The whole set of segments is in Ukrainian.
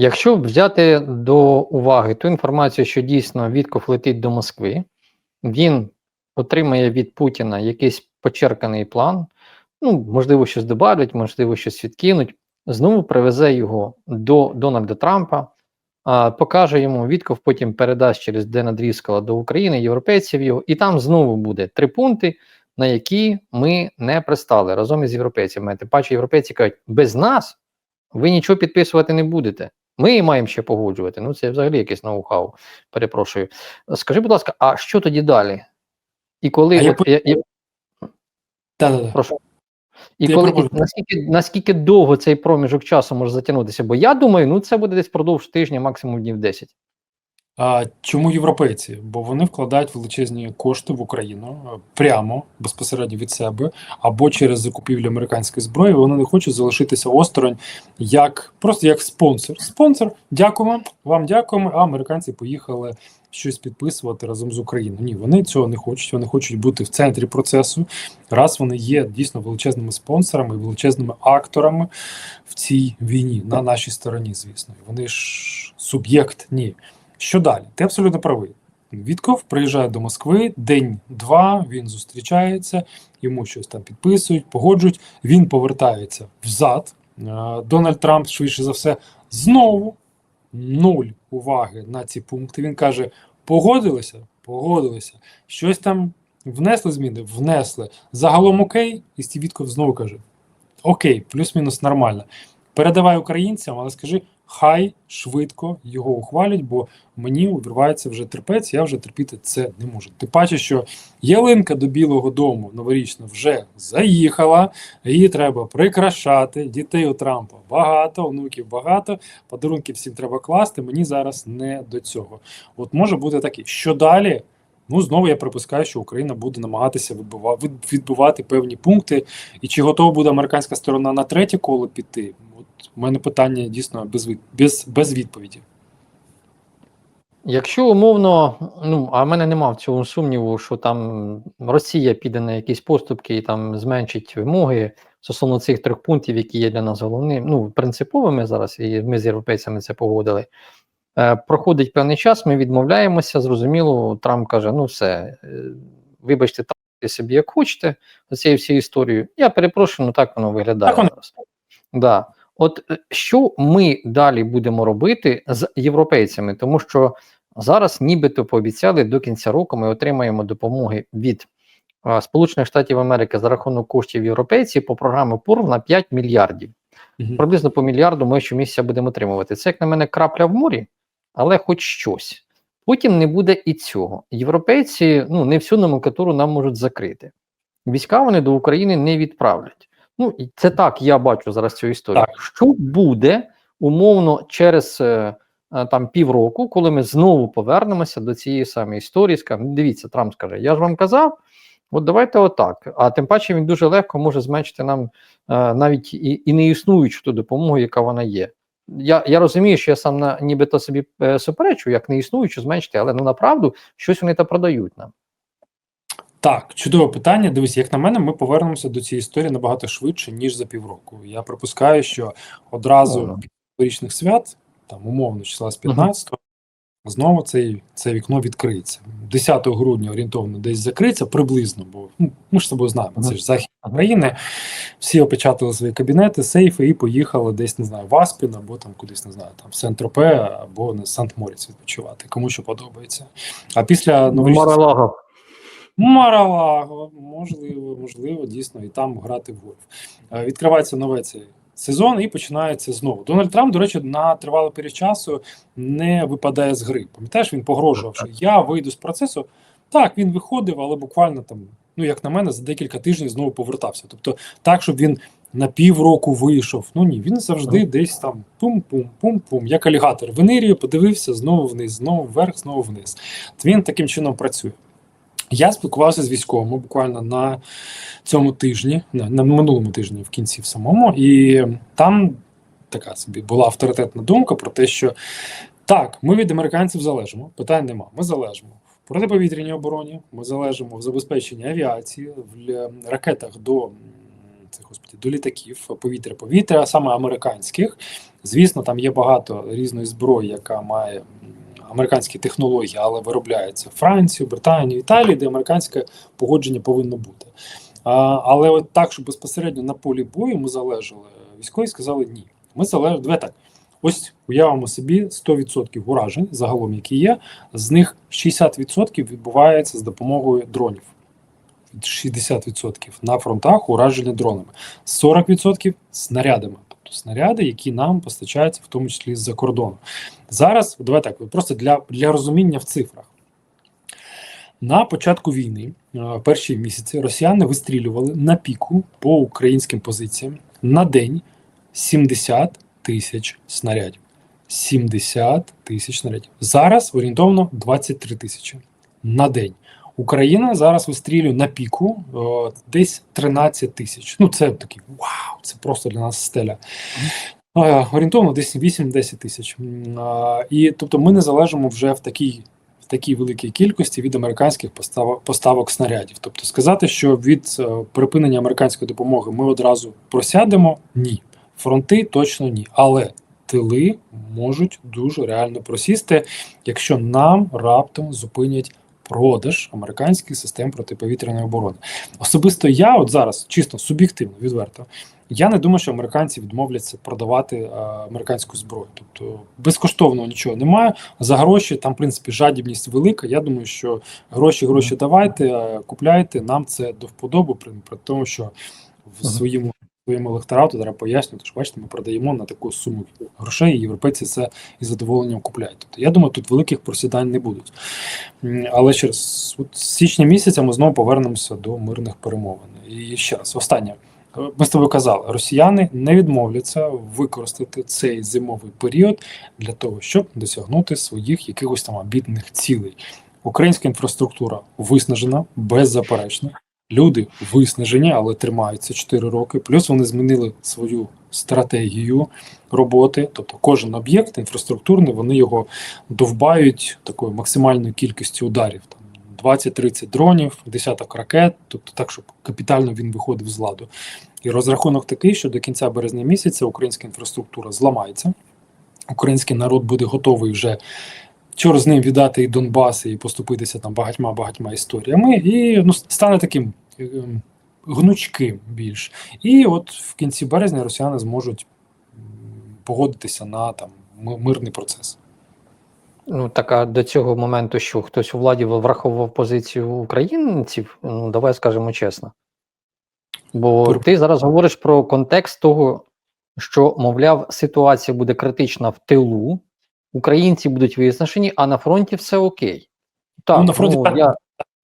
Якщо взяти до уваги ту інформацію, що дійсно Вітков летить до Москви, він отримає від Путіна якийсь почерканий план, ну, можливо, щось добавлять, можливо, щось відкинуть, знову привезе його до Дональда Трампа, а, покаже йому, Вітков потім передасть через Дена Дріскала до України, європейців його, і там знову буде три пункти, на які ми не пристали разом із європейцями. Тим паче європейці кажуть, без нас ви нічого підписувати не будете. Ми її маємо ще погоджувати. Ну, це взагалі якесь ноу-хау. Перепрошую. Скажи, будь ласка, а що тоді далі? І коли А я от, по- я, я, Да-да-да. прошу. І Я коли і наскільки, наскільки довго цей проміжок часу може затягнутися? Бо я думаю, ну це буде десь продовж тижня, максимум днів 10. А чому європейці? Бо вони вкладають величезні кошти в Україну е, прямо безпосередньо від себе або через закупівлю американської зброї. Вони не хочуть залишитися осторонь як просто як спонсор. Спонсор, дякуємо вам, дякуємо. А американці поїхали щось підписувати разом з Україною. Ні, вони цього не хочуть. Вони хочуть бути в центрі процесу. Раз вони є дійсно величезними спонсорами, величезними акторами в цій війні на нашій стороні. Звісно, вони ж суб'єкт. Ні. Що далі? Ти абсолютно правий. Вітков приїжджає до Москви день-два, він зустрічається, йому щось там підписують, погоджують. Він повертається взад. Е, Дональд Трамп, швидше за все, знову нуль уваги на ці пункти. Він каже: погодилися, погодилися. Щось там внесли зміни, внесли. Загалом окей, і Стів Вітков знову каже: Окей, плюс-мінус нормально. Передавай українцям, але скажи, хай швидко його ухвалять, бо мені увірвається вже терпець, я вже терпіти це не можу. Ти бачиш, що ялинка до Білого Дому новорічно вже заїхала, її треба прикрашати. Дітей у Трампа багато, онуків багато, подарунки всім треба класти. Мені зараз не до цього. От може бути таке. Що далі? Ну, знову я припускаю, що Україна буде намагатися відбува- відбувати певні пункти. І чи готова буде американська сторона на третє коло піти? От у мене питання дійсно без, без, без відповіді. Якщо умовно, ну а в мене нема в цьому сумніву, що там Росія піде на якісь поступки і там зменшить вимоги стосовно цих трьох пунктів, які є для нас головними, ну принциповими зараз, і ми з європейцями це погодили. Е, проходить певний час, ми відмовляємося. Зрозуміло, Трамп каже: ну все, е, вибачте, так собі як хочете за цією всією історією. Я перепрошую, ну так воно виглядає Так воно. зараз. Да. От е, що ми далі будемо робити з європейцями, тому що зараз нібито пообіцяли до кінця року ми отримаємо допомоги від Сполучених Штатів Америки за рахунок коштів європейців по програмі ПУР на 5 мільярдів. Приблизно по мільярду ми щомісяця будемо отримувати. Це, як на мене, крапля в морі, але хоч щось. Потім не буде і цього. Європейці ну, не всю номенклатуру нам можуть закрити. Війська вони до України не відправлять. Ну, і це так, я бачу зараз цю історію. Так. Що буде умовно через е, е, там півроку, коли ми знову повернемося до цієї самої історії, скажемо, дивіться, Трамп скаже, я ж вам казав, от давайте отак. А тим паче він дуже легко може зменшити нам е, навіть і, і не існуючу ту допомогу, яка вона є. Я, я розумію, що я сам на нібито собі е, суперечу, як не існуючу зменшити, але ну направду щось вони та продають нам. Так, чудове питання. Дивись, як на мене, ми повернемося до цієї історії набагато швидше, ніж за півроку. Я припускаю, що одразу після річних свят, там умовно, числа з 15-го, знову цей, це вікно відкриється. 10 грудня орієнтовно десь закриється приблизно, бо ну, ми ж з тобою знаємо, це ж захід України. Всі опечатали свої кабінети, сейфи і поїхали десь, не знаю, в Аспін або там кудись, не знаю, там в Сент-Тропе або на Сант-Моріц відпочивати, кому що подобається. А після новорічних Маралага. Маралаго, можливо, можливо, дійсно, і там грати в гольф. Е, Відкривається новий цей сезон і починається знову. Дональд Трамп, до речі, на тривалий період часу не випадає з гри. Пам'ятаєш, він погрожував, що я вийду з процесу. Так, він виходив, але буквально там, ну як на мене, за декілька тижнів знову повертався. Тобто, так, щоб він на півроку вийшов. Ну ні, він завжди десь там пум-пум-пум-пум, як алігатор. Винирює, подивився, знову вниз, знову вверх, знову вниз. Він таким чином працює. Я спілкувався з військовими буквально на цьому тижні, на, минулому тижні, в кінці в самому, і там така собі була авторитетна думка про те, що так, ми від американців залежимо, питань нема. Ми залежимо протиповітряній обороні, ми залежимо в забезпеченні авіації, в ракетах до це, господі, до літаків, повітря-повітря, саме американських. Звісно, там є багато різної зброї, яка має американські технології, але виробляється в Франції, Британії, Італії, де американське погодження повинно бути. А, але от так, щоб безпосередньо на полі бою ми залежали, військові сказали ні. Ми залежали, давай так. Ось уявимо собі 100% уражень, загалом які є, з них 60% відбувається з допомогою дронів. 60% на фронтах ураження дронами, 40% снарядами, тобто снаряди, які нам постачаються, в тому числі з-за кордону. Зараз, давай так, просто для, для розуміння в цифрах. На початку війни, е, перші місяці, росіяни вистрілювали на піку по українським позиціям на день 70 тисяч снарядів. 70 тисяч снарядів. Зараз орієнтовно 23 тисячі на день. Україна зараз вистрілює на піку е, десь 13 тисяч. Ну, це такий вау, це просто для нас стеля. Е, орієнтовно десь 8-10 тисяч. І тобто ми не залежимо вже в такій, в такій великій кількості від американських поставок, поставок снарядів. Тобто сказати, що від е, припинення американської допомоги ми одразу просядемо, ні. Фронти точно ні. Але тили можуть дуже реально просісти, якщо нам раптом зупинять продаж американських систем протиповітряної оборони. Особисто я, от зараз, чисто суб'єктивно, відверто, я не думаю, що американці відмовляться продавати е, американську зброю. Тобто безкоштовного нічого немає. За гроші там, в принципі, жадібність велика. Я думаю, що гроші, гроші давайте, е, купляйте. Нам це до вподоби, при, при тому, що в своєму своєму електорату зараз пояснюю, що бачите, ми продаємо на таку суму грошей, і європейці це із задоволенням купляють. Тобто, я думаю, тут великих просідань не будуть. Але через от січня місяця ми знову повернемося до мирних перемовин. І ще раз, останнє. Ми з тобою казали, росіяни не відмовляться використати цей зимовий період для того, щоб досягнути своїх якихось там амбітних цілей. Українська інфраструктура виснажена, беззаперечно. Люди виснажені, але тримаються 4 роки. Плюс вони змінили свою стратегію роботи. Тобто кожен об'єкт інфраструктурний, вони його довбають такою максимальною кількістю ударів. Там 20-30 дронів, десяток ракет, тобто так, щоб капітально він виходив з ладу. І розрахунок такий, що до кінця березня місяця українська інфраструктура зламається. Український народ буде готовий вже чор з ним віддати і Донбас, і поступитися там багатьма багатьма історіями, і ну, стане таким гнучким більш. І от в кінці березня росіяни зможуть погодитися на там мирний процес. Ну так а до цього моменту, що хтось у владі враховував позицію українців, ну давай скажемо чесно. Бо Пер- ти зараз говориш про контекст того, що, мовляв, ситуація буде критична в тилу, українці будуть виснажені, а на фронті все окей. Так, Ну, на фронті так. я,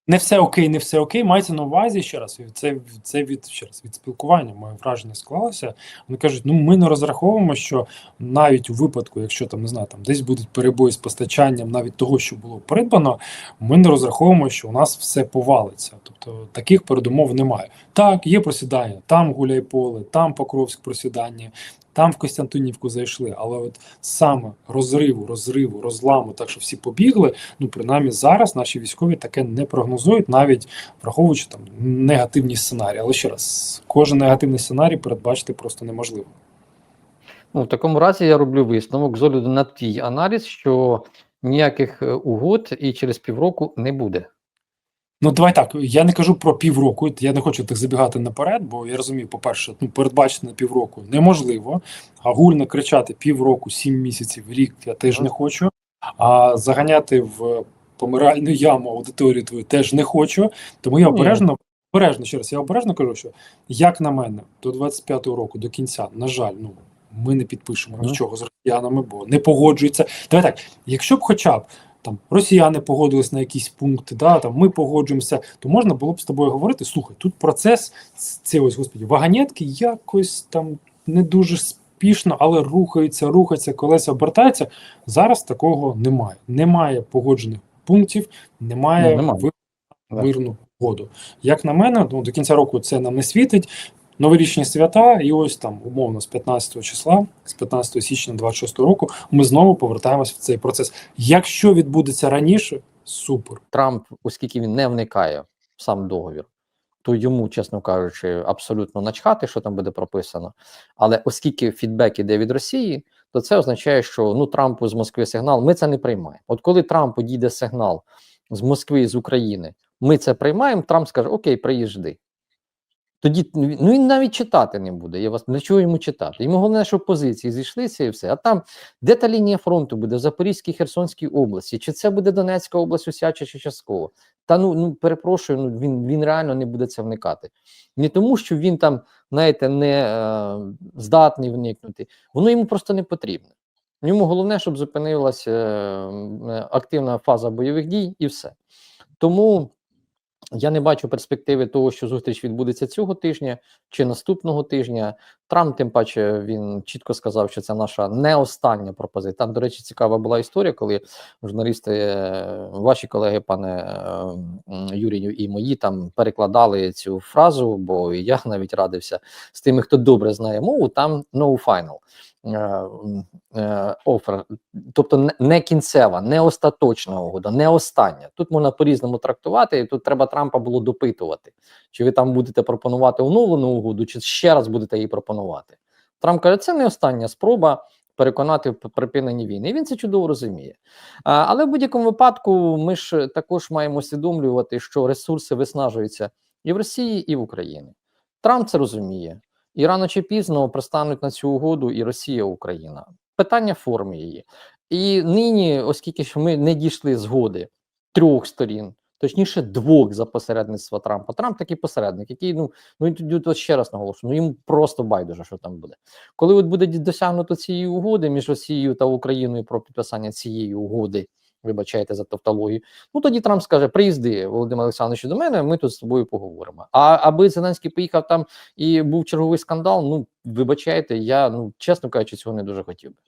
Не все окей, не все окей. Мається на увазі ще раз. Це, це від ще раз від спілкування. Моє враження склалося. Вони кажуть: ну ми не розраховуємо, що навіть у випадку, якщо там не знаю, там десь будуть перебої з постачанням навіть того, що було придбано, ми не розраховуємо, що у нас все повалиться. Тобто таких передумов немає. Так, є просідання, там гуляй поле, там Покровськ просідання. Там в Костянтинівку зайшли, але от саме розриву, розриву, розламу, так що всі побігли. Ну, принаймні зараз наші військові таке не прогнозують, навіть враховуючи там негативні сценарії. Але ще раз, кожен негативний сценарій передбачити просто неможливо. ну, в такому разі я роблю висновок з огляду на твій аналіз, що ніяких е, угод і через півроку не буде. Ну, давай так. Я не кажу про півроку. Я не хочу так забігати наперед, бо я розумію, по-перше, ну передбачити на півроку неможливо. А гульно кричати півроку, сім місяців, рік я теж не хочу. А заганяти в помиральну яму аудиторію твою теж не хочу. Тому я обережно, обережно ще раз, я обережно кажу, що як на мене, до 25-го року, до кінця, на жаль, ну ми не підпишемо нічого з росіянами, бо не погоджуються. Давай так, якщо б хоча б там росіяни погодились на якісь пункти, да, там ми погоджуємося, то можна було б з тобою говорити: слухай, тут процес ці ось господі, вагонетки якось там не дуже спішно, але рухаються, рухаються, колеса обертаються. Зараз такого немає. Немає погоджених пунктів, немає, немає. мирну угоду. Як на мене, ну, до кінця року це нам не світить. Новорічні свята, і ось там умовно з 15 числа, з 15 січня 26 року, ми знову повертаємось в цей процес. Якщо відбудеться раніше, супер. Трамп, оскільки він не вникає в сам договір, то йому, чесно кажучи, абсолютно начхати, що там буде прописано. Але оскільки фідбек іде від Росії, то це означає, що ну Трампу з Москви сигнал. Ми це не приймаємо. От коли Трампу дійде сигнал з Москви з України, ми це приймаємо. Трамп скаже: Окей, приїжди. Тоді ну він- навіть читати не буде. Я вас для чого йому читати? Йому головне, щоб позиції зійшлися і все. А там де та лінія фронту буде в Запорізькій Херсонській області, чи це буде Донецька область усяча чи частково? Та ну ну перепрошую, ну він він реально не буде це вникати. Не тому, що він там, знаєте, не е, здатний вникнути. Воно йому просто не потрібно. Йому головне, щоб зупинилася е, е, активна фаза бойових дій, і все. Тому я не бачу перспективи того, що зустріч відбудеться цього тижня чи наступного тижня. Трамп, тим паче, він чітко сказав, що це наша не остання пропозиція. Там, до речі, цікава була історія, коли журналісти, е, ваші колеги, пане е, Юрію, і мої там перекладали цю фразу, бо я навіть радився з тими, хто добре знає мову. Там no final е, е, offer, тобто не- кінцева, не остаточна угода, не остання. Тут можна по-різному трактувати, і тут треба Трампа було допитувати, чи ви там будете пропонувати оновлену угоду, чи ще раз будете її пропонувати. Трамп каже, це не остання спроба переконати в припиненні війни. І він це чудово розуміє. А, але в будь-якому випадку ми ж також маємо усвідомлювати, що ресурси виснажуються і в Росії, і в Україні. Трамп це розуміє. І рано чи пізно пристануть на цю угоду і Росія, і Україна. Питання форми її. І нині, оскільки ж ми не дійшли згоди трьох сторін, точніше, двох за посередництва Трампа. Трамп такий посередник, який ну ну тут ще раз наголошую, ну йому просто байдуже, що там буде. Коли от буде досягнуто цієї угоди між Росією та Україною про підписання цієї угоди. Вибачайте за тавтологію. Ну тоді Трамп скаже: приїзди, Володимир Олександрович, до мене. Ми тут з тобою поговоримо. А аби Зеленський поїхав там і був черговий скандал. Ну вибачайте, я ну чесно кажучи, цього не дуже хотів би.